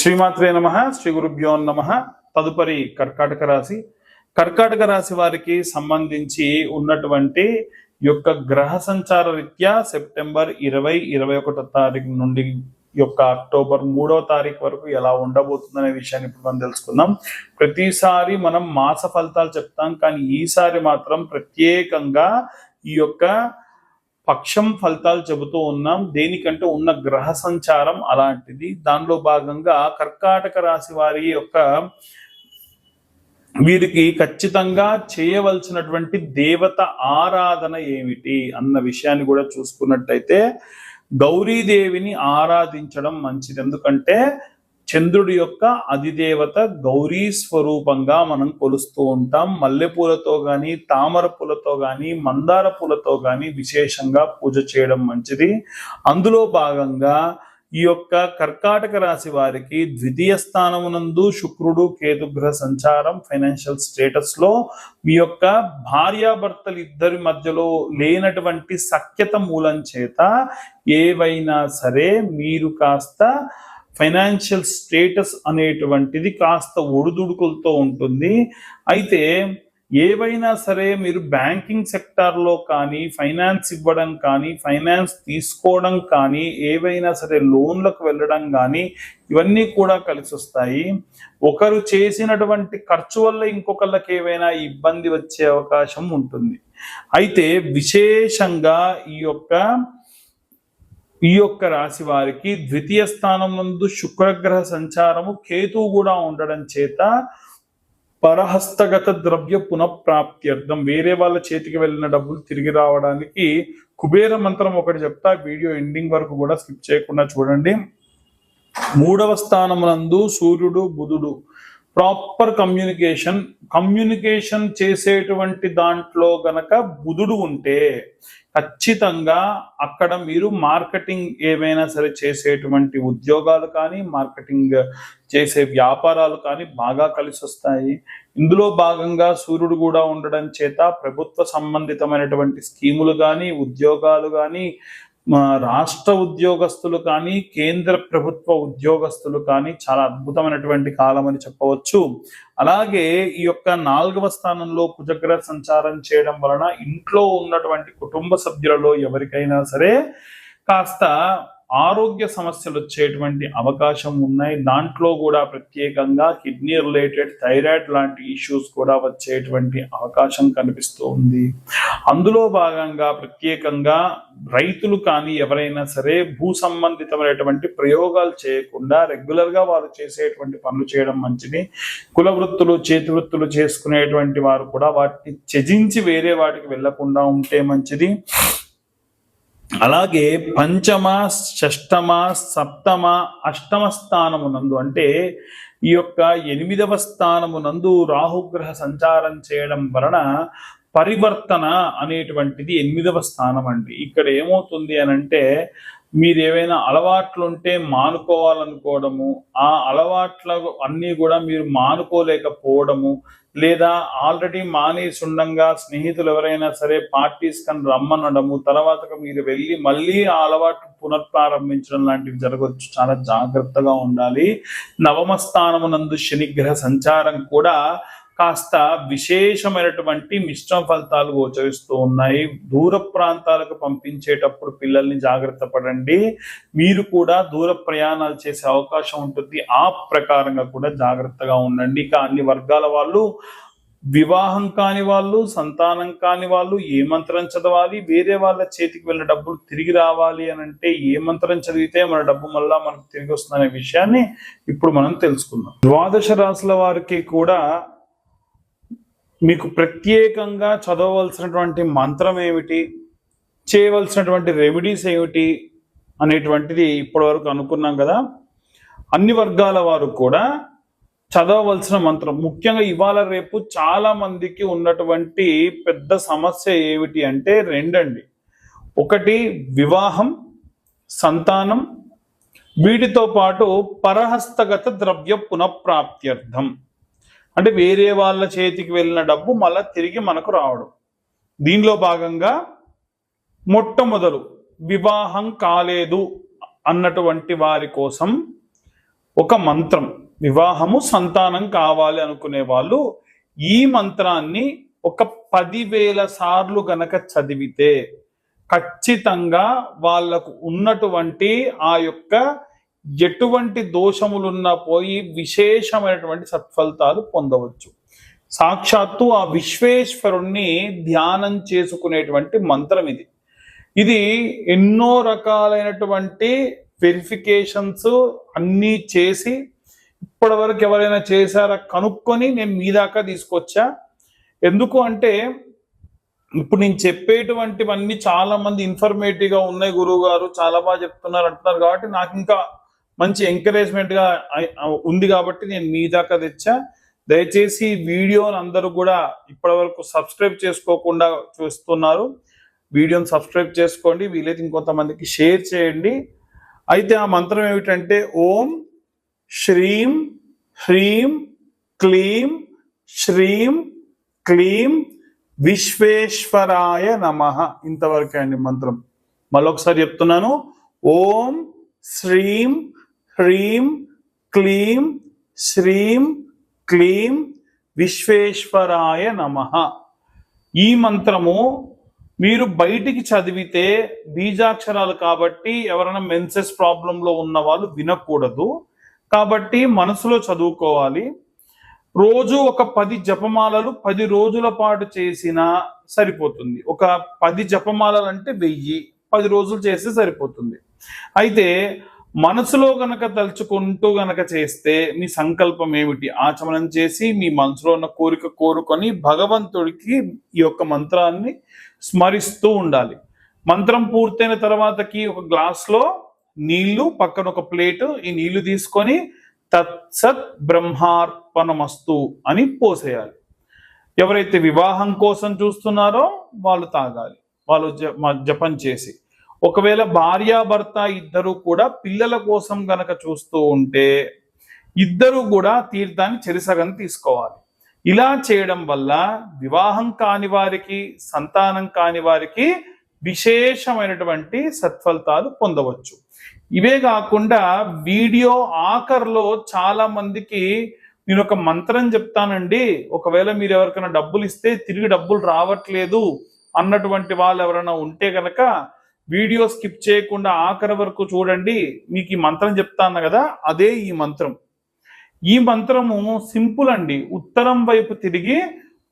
శ్రీమాత్రే నమ శ్రీ గురుభ్యో నమ. తదుపరి కర్కాటక రాశి. కర్కాటక రాశి వారికి సంబంధించి ఉన్నటువంటి యొక్క గ్రహ సంచార రీత్యా సెప్టెంబర్ ఇరవై ఇరవై ఒకటో తారీఖు నుండి యొక్క అక్టోబర్ మూడవ తారీఖు వరకు ఎలా ఉండబోతుందనే విషయాన్ని ఇప్పుడు మనం తెలుసుకుందాం. ప్రతిసారి మనం మాస ఫలితాలు చెప్తాం కానీ ఈసారి మాత్రం ప్రత్యేకంగా ఈ యొక్క పక్షం ఫలితాలు చెబుతూ ఉన్నాం. దేనికంటే ఉన్న గ్రహ సంచారం అలాంటిది. దానిలో భాగంగా కర్కాటక రాశి వారి యొక్క వీరికి ఖచ్చితంగా చేయవలసినటువంటి దేవత ఆరాధన ఏమిటి అన్న విషయాన్ని కూడా చూసుకున్నట్టయితే గౌరీదేవిని ఆరాధించడం మంచిది. ఎందుకంటే చంద్రుడి యొక్క అధిదేవత గౌరీ స్వరూపంగా మనం కొలుస్తూ ఉంటాం. మల్లెపూలతో కానీ తామర పూలతో కానీ మందార పూలతో కానీ విశేషంగా పూజ చేయడం మంచిది. అందులో భాగంగా ఈ యొక్క కర్కాటక రాశి వారికి ద్వితీయ స్థానమునందు శుక్రుడు కేతుగ్రహ సంచారం ఫైనాన్షియల్ స్టేటస్లో మీ యొక్క భార్యాభర్తలు ఇద్దరి మధ్యలో లేనటువంటి సఖ్యత మూలం చేత ఏవైనా సరే మీరు కాస్త ఫైనాన్షియల్ స్టేటస్ అనేటువంటిది కాస్త ఒడిదుడుకులతో ఉంటుంది. అయితే ఏవైనా సరే మీరు బ్యాంకింగ్ సెక్టార్లో కానీ ఫైనాన్స్ ఇవ్వడం కానీ ఫైనాన్స్ తీసుకోవడం కానీ ఏవైనా సరే లోన్లకు వెళ్ళడం కానీ ఇవన్నీ కూడా కలిసి వస్తాయి. ఒకరు చేసినటువంటి ఖర్చు వల్ల ఇంకొకళ్ళకి ఏవైనా ఇబ్బంది వచ్చే అవకాశం ఉంటుంది. అయితే విశేషంగా ఈ యొక్క ఈ యొక్క రాశి వారికి ద్వితీయ స్థానం నందు శుక్రగ్రహ సంచారము కేతువు కూడా ఉండడం చేత పరహస్తగత ద్రవ్య పునఃప్రాప్త్యర్థం. వేరే వాళ్ళ చేతికి వెళ్ళిన డబ్బులు తిరిగి రావడానికి కుబేర మంత్రం ఒకటి చెప్తా. వీడియో ఎండింగ్ వరకు కూడా స్కిప్ చేయకుండా చూడండి. మూడవ స్థానమునందు సూర్యుడు బుధుడు ప్రాపర్ కమ్యూనికేషన్ కమ్యూనికేషన్ చేసేటువంటి దాంట్లో గనక బుధుడు ఉంటే ఖచ్చితంగా అక్కడ మీరు మార్కెటింగ్ ఏమైనా సరే చేసేటువంటి ఉద్యోగాలు కానీ మార్కెటింగ్ చేసే వ్యాపారాలు కానీ బాగా కలిసి వస్తాయి ఇందులో భాగంగా సూర్యుడు కూడా ఉండడం చేత ప్రభుత్వ సంబంధితమైనటువంటి స్కీములు కానీ ఉద్యోగాలు కానీ రాష్ట్ర ఉద్యోగస్తులు కానీ కేంద్ర ప్రభుత్వ ఉద్యోగస్తులు కానీ చాలా అద్భుతమైనటువంటి కాలం అని చెప్పవచ్చు. అలాగే ఈ యొక్క నాలుగవ స్థానంలో కుజగ్రహ సంచారం చేయడం వలన ఇంట్లో ఉన్నటువంటి కుటుంబ సభ్యులలో ఎవరికైనా సరే కాస్త ఆరోగ్య సమస్యలు వచ్చేటువంటి అవకాశం ఉన్నాయి. దాంట్లో కూడా ప్రత్యేకంగా కిడ్నీ రిలేటెడ్ థైరాయిడ్ లాంటి ఇష్యూస్ కూడా వచ్చేటువంటి అవకాశం కనిపిస్తూ ఉంది. అందులో భాగంగా ప్రత్యేకంగా రైతులు కానీ ఎవరైనా సరే భూ సంబంధితమైనటువంటి ప్రయోగాలు చేయకుండా రెగ్యులర్గా వారు చేసేటువంటి పనులు చేయడం మంచిది. కుల వృత్తులు చేతి వృత్తులు చేసుకునేటువంటి వారు కూడా వాటిని త్యజించి వేరే వాటికి వెళ్ళకుండా ఉంటే మంచిది. అలాగే పంచమ షష్టమ సప్తమ అష్టమ స్థానమునందు అంటే ఈ యొక్క ఎనిమిదవ స్థానమునందు రాహుగ్రహ సంచారం చేయడం వలన పరివర్తన అనేటువంటిది ఎనిమిదవ స్థానం అండి ఇక్కడ ఏమవుతుంది అని అంటే మీరు ఏవైనా అలవాట్లు ఉంటే మానుకోవాలనుకోవడము ఆ అలవాట్ల అన్నీ కూడా మీరు మానుకోలేకపోవడము లేదా ఆల్రెడీ మానేసి ఉండంగా స్నేహితులు ఎవరైనా సరే పార్టీస్ కని రమ్మనడము తర్వాత మీరు వెళ్ళి మళ్ళీ ఆ అలవాటు పునఃప్రారంభించడం లాంటివి జరగవచ్చు చాలా జాగ్రత్తగా ఉండాలి. నవమ స్థానమునందు శనిగ్రహ సంచారం కూడా కాస్త విశేషమైనటువంటి మిశ్రమ ఫలితాలు గోచరిస్తూ ఉన్నాయి. దూర ప్రాంతాలకు పంపించేటప్పుడు పిల్లల్ని జాగ్రత్త పడండి. మీరు కూడా దూర ప్రయాణాలు చేసే అవకాశం ఉంటుంది. ఆ ప్రకారంగా కూడా జాగ్రత్తగా ఉండండి. ఇక అన్ని వర్గాల వాళ్ళు వివాహం కాని వాళ్ళు సంతానం కాని వాళ్ళు ఏ మంత్రం చదవాలి వేరే వాళ్ళ చేతికి వెళ్ళిన డబ్బులు తిరిగి రావాలి అని అంటే ఏ మంత్రం చదివితే మన డబ్బు మళ్ళా మనకు తిరిగి వస్తుందనే విషయాన్ని ఇప్పుడు మనం తెలుసుకుందాం. ద్వాదశ రాశుల వారికి కూడా మీకు ప్రత్యేకంగా చదవవలసినటువంటి మంత్రం ఏమిటి? చేయవలసినటువంటి రెమెడీస్ ఏమిటి? అనేటువంటిది ఇప్పటివరకు అనుకున్నాం కదా. అన్ని వర్గాల వారు కూడా చదవవలసిన మంత్రం. ముఖ్యంగా ఇవాళ రేపు చాలా మందికి ఉన్నటువంటి పెద్ద సమస్య ఏమిటి అంటే రెండండి. ఒకటి వివాహం సంతానం వీటితో పాటు పరహస్తగత ద్రవ్య పునఃప్రాప్త్యర్థం. అంటే వేరే వాళ్ళ చేతికి వెళ్ళిన డబ్బు మళ్ళా తిరిగి మనకు రావడం. దీనిలో భాగంగా మొట్టమొదలు వివాహం కాలేదు అన్నటువంటి వారి కోసం ఒక మంత్రం వివాహము సంతానం కావాలి అనుకునే వాళ్ళు ఈ మంత్రాన్ని ఒక పదివేల సార్లు గనక చదివితే ఖచ్చితంగా వాళ్ళకు ఉన్నటువంటి ఆ యొక్క ఎటువంటి దోషములున్నా పోయి విశేషమైనటువంటి సత్ఫలితాలు పొందవచ్చు. సాక్షాత్తు ఆ విశ్వేశ్వరుణ్ణి ధ్యానం చేసుకునేటువంటి మంత్రం ఇది. ఇది ఎన్నో రకాలైనటువంటి వెరిఫికేషన్స్ అన్నీ చేసి ఇప్పటివరకు ఎవరైనా చేశారా కనుక్కొని నేను మీ దాకా తీసుకొచ్చా? ఎందుకు అంటే ఇప్పుడు నేను చెప్పేటువంటివన్నీ చాలా మంది ఇన్ఫర్మేటివ్ ఉన్నాయి గురువు గారు చాలా బాగా చెప్తున్నారు అంటున్నారు కాబట్టి నాకు ఇంకా మంచి ఎంకరేజ్మెంట్గా ఉంది కాబట్టి నేను మీ దాకా తెచ్చా. దయచేసి వీడియోని అందరూ కూడా ఇప్పటి వరకు సబ్స్క్రైబ్ చేసుకోకుండా చూస్తున్నారు. వీడియోని సబ్స్క్రైబ్ చేసుకోండి. వీలైతే ఇంకొంతమందికి షేర్ చేయండి. అయితే ఆ మంత్రం ఏమిటంటే ఓం శ్రీం హ్రీం క్లీం శ్రీం క్లీం విశ్వేశ్వరాయ నమ. ఇంతవరకే అండి మంత్రం. మళ్ళొకసారి చెప్తున్నాను. ఓం శ్రీం హ్రీం క్లీం శ్రీం క్లీం విశ్వేశ్వరాయ నమ. ఈ మంత్రము మీరు బయటికి చదివితే బీజాక్షరాలు కాబట్టి ఎవరైనా మెన్సెస్ ప్రాబ్లంలో ఉన్న వాళ్ళు వినకూడదు. కాబట్టి మనసులో చదువుకోవాలి. రోజు ఒక పది జపమాలలు పది రోజుల పాటు చేసినా సరిపోతుంది. ఒక పది జపమాలలు అంటే వెయ్యి పది రోజులు చేస్తే సరిపోతుంది. అయితే మనసులో గనక తలుచుకుంటూ గనక చేస్తే మీ సంకల్పం ఏమిటి? ఆచమనం చేసి మీ మనసులో ఉన్న కోరిక కోరుకొని భగవంతుడికి ఈ యొక్క మంత్రాన్ని స్మరిస్తూ ఉండాలి. మంత్రం పూర్తయిన తర్వాతకి ఒక గ్లాస్లో నీళ్ళు పక్కన ఒక ప్లేటు ఈ నీళ్ళు తీసుకొని తత్సత్ బ్రహ్మార్పణమస్తు అని పోసేయాలి. ఎవరైతే వివాహం కోసం చూస్తున్నారో వాళ్ళు తాగాలి. వాళ్ళు జ- మ- జపం చేసి. ఒకవేళ భార్యాభర్త ఇద్దరు కూడా పిల్లల కోసం గనక చూస్తూ ఉంటే ఇద్దరు కూడా తీర్థాన్ని చెరిసగం తీసుకోవాలి. ఇలా చేయడం వల్ల వివాహం కాని వారికి సంతానం కాని వారికి విశేషమైనటువంటి సత్ఫలితాలు పొందవచ్చు. ఇవే కాకుండా వీడియో ఆఖర్లో చాలా మందికి నేను ఒక మంత్రం చెప్తానండి. ఒకవేళ మీరు ఎవరికైనా డబ్బులు ఇస్తే తిరిగి డబ్బులు రావట్లేదు అన్నటువంటి వాళ్ళు ఎవరైనా ఉంటే కనుక వీడియో స్కిప్ చేయకుండా ఆఖరి వరకు చూడండి. మీకు ఈ మంత్రం చెప్తాను కదా అదే ఈ మంత్రం. ఈ మంత్రము సింపుల్ అండి. ఉత్తరం వైపు తిరిగి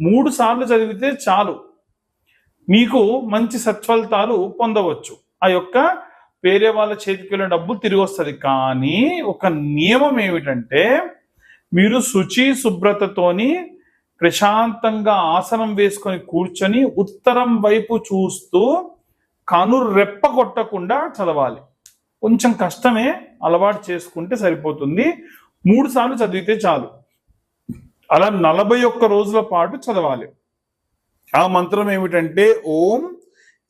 మూడు సార్లు చదివితే చాలు. మీకు మంచి సత్ఫలితాలు పొందవచ్చు. ఆ యొక్క వేరే వాళ్ళ చేతికి వెళ్ళిన డబ్బు తిరిగి వస్తుంది. కానీ ఒక నియమం ఏమిటంటే మీరు శుచి శుభ్రతతోని ప్రశాంతంగా ఆసనం వేసుకొని కూర్చొని ఉత్తరం వైపు చూస్తూ కను రెప్ప కొట్టకుండా చదవాలి. కొంచెం కష్టమే అలవాటు చేసుకుంటే సరిపోతుంది. మూడు సార్లు చదివితే చాలు. అలా నలభై ఒక్క రోజుల పాటు చదవాలి. ఆ మంత్రం ఏమిటంటే ఓం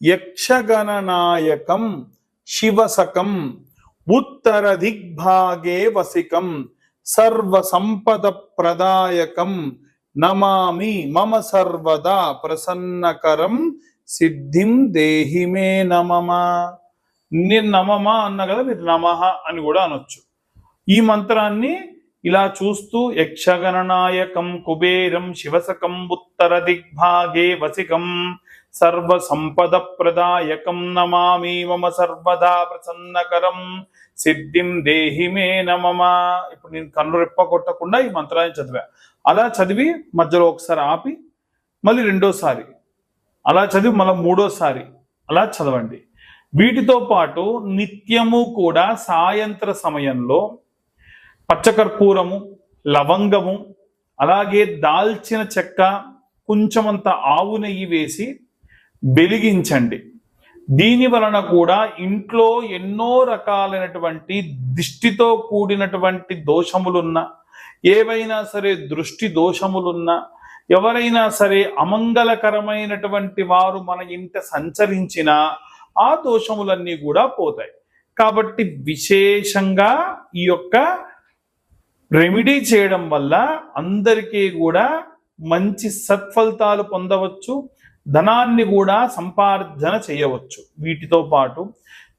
యక్షగణనాయకం శివసకం ఉత్తర దిగ్భాగే వసికం సర్వ సంపద ప్రదాయకం నమామి మమ సర్వదా ప్రసన్నకరం సిద్ధిం దేహి మే నమమా నేను నమమా అన్న కదా మీరు నమహ అని కూడా అనొచ్చు. ఈ మంత్రాన్ని ఇలా చూస్తూ యక్షగణనాయకం కుబేరం శివసకం ఉత్తర దిగ్భాగే వసికం సర్వ సంపద ప్రదాయకం నమామి మమ సర్వదా ప్రసన్నకరం సిద్ధిం దేహి మే నమమా ఇప్పుడు నేను కన్ను రెప్ప కొట్టకుండా ఈ మంత్రాన్ని చదివా. అలా చదివి మధ్యలో ఒకసారి ఆపి మళ్ళీ రెండోసారి అలా చదివి మళ్ళీ మూడోసారి. అలా చదవండి. వీటితో పాటు నిత్యము కూడా సాయంత్ర సమయంలో పచ్చకర్పూరము లవంగము అలాగే దాల్చిన చెక్క కొంచెమంత ఆవు నెయ్యి వేసి వెలిగించండి. దీని వలన కూడా ఇంట్లో ఎన్నో రకాలైనటువంటి దిష్టితో కూడినటువంటి దోషములున్న ఏవైనా సరే దృష్టి దోషములున్నా ఎవరైనా సరే అమంగళకరమైనటువంటి వారు మన ఇంట సంచరించిన ఆ దోషములన్నీ కూడా పోతాయి. కాబట్టి విశేషంగా ఈ యొక్క రెమెడీ చేయడం వల్ల అందరికీ కూడా మంచి సత్ఫలితాలు పొందవచ్చు ధనాన్ని కూడా సంపార్జన చేయవచ్చు. వీటితో పాటు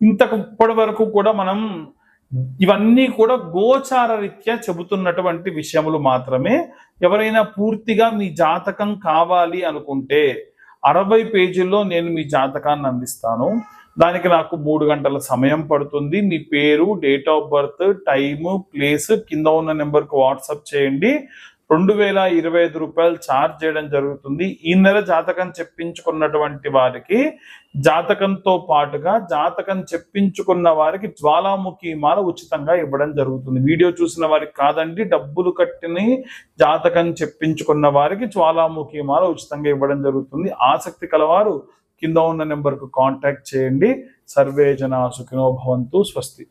ఇంతకు ఇప్పటి వరకు కూడా మనం ఇవన్నీ కూడా గోచార రీత్యా చెబుతున్నటువంటి విషయములు మాత్రమే. ఎవరైనా పూర్తిగా మీ జాతకం కావాలి అనుకుంటే అరవై పేజీల్లో నేను మీ జాతకాన్ని అందిస్తాను. దానికి నాకు మూడు గంటల సమయం పడుతుంది. మీ పేరు date of birth time place కింద ఉన్న నెంబర్కి వాట్సాప్ చేయండి. రెండు వేల ఇరవై ఐదు రూపాయలు ఛార్జ్ చేయడం జరుగుతుంది. ఈ నెల జాతకం చెప్పించుకున్నటువంటి వారికి జాతకంతో పాటుగా జాతకం చెప్పించుకున్న వారికి జ్వాలాముఖి మాల ఉచితంగా ఇవ్వడం జరుగుతుంది. వీడియో చూసిన వారికి కాదండి డబ్బులు కట్టిని జాతకం చెప్పించుకున్న వారికి జ్వాలాముఖి మాల ఉచితంగా ఇవ్వడం జరుగుతుంది. ఆసక్తి కలవారు కింద ఉన్న నెంబర్కు కాంటాక్ట్ చేయండి. సర్వే జనా సుఖినో భవంతు స్వస్తి.